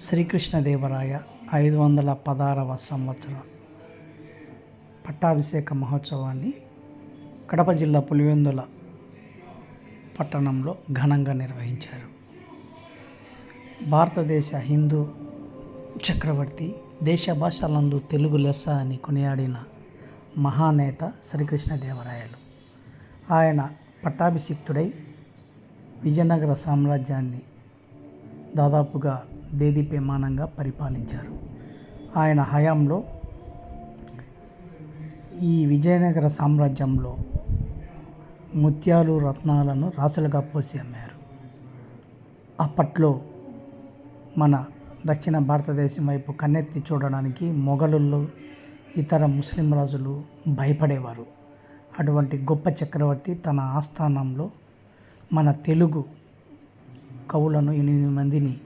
శ్రీకృష్ణదేవరాయ ఐదు వందల పదహారవ సంవత్సరం. పట్టాభిషేక మహోత్సవాన్ని కడప జిల్లా పులివెందుల పట్టణంలో ఘనంగా నిర్వహించారు. భారతదేశ హిందూ చక్రవర్తి దేశ భాషలందు తెలుగు లెస్స అని కొనియాడిన మహానేత శ్రీకృష్ణదేవరాయలు. ఆయన పట్టాభిషిక్తుడై విజయనగర సామ్రాజ్యాన్ని దాదాపుగా దేదీప్యమానంగా పరిపాలించారు. ఆయన హయాంలో ఈ విజయనగర సామ్రాజ్యంలో ముత్యాలు రత్నాలను రాసులుగా పోసి అమ్మారు అప్పట్లో మన దక్షిణ భారతదేశం వైపు కన్నెత్తి చూడడానికి మొఘలుల్లో ఇతర ముస్లిం రాజులు భయపడేవారు. అటువంటి గొప్ప చక్రవర్తి తన ఆస్థానంలో మన తెలుగు కవులను ఎనిమిది మందిని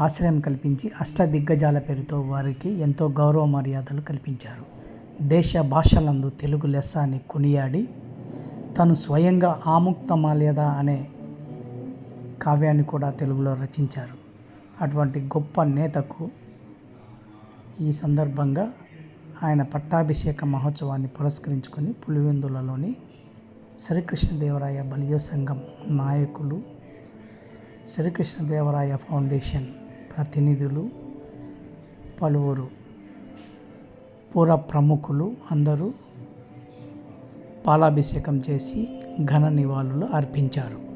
ఆశ్రయం కల్పించి అష్టదిగ్గజాల పేరుతో వారికి ఎంతో గౌరవ మర్యాదలు కల్పించారు. దేశ భాషలందు తెలుగు లెస్స అని కొనియాడి తను స్వయంగా ఆముక్త మాల్యద అనే కావ్యాన్ని కూడా తెలుగులో రచించారు. అటువంటి గొప్ప నేతకు ఈ సందర్భంగా ఆయన పట్టాభిషేక మహోత్సవాన్ని పురస్కరించుకొని పులివెందులలోని శ్రీకృష్ణదేవరాయ బలిజ సంఘం నాయకులు శ్రీకృష్ణదేవరాయ ఫౌండేషన్ ప్రతినిధులు పలువురు పుర ప్రముఖులు అందరూ పాలాభిషేకం చేసి ఘన నివాళులు అర్పించారు.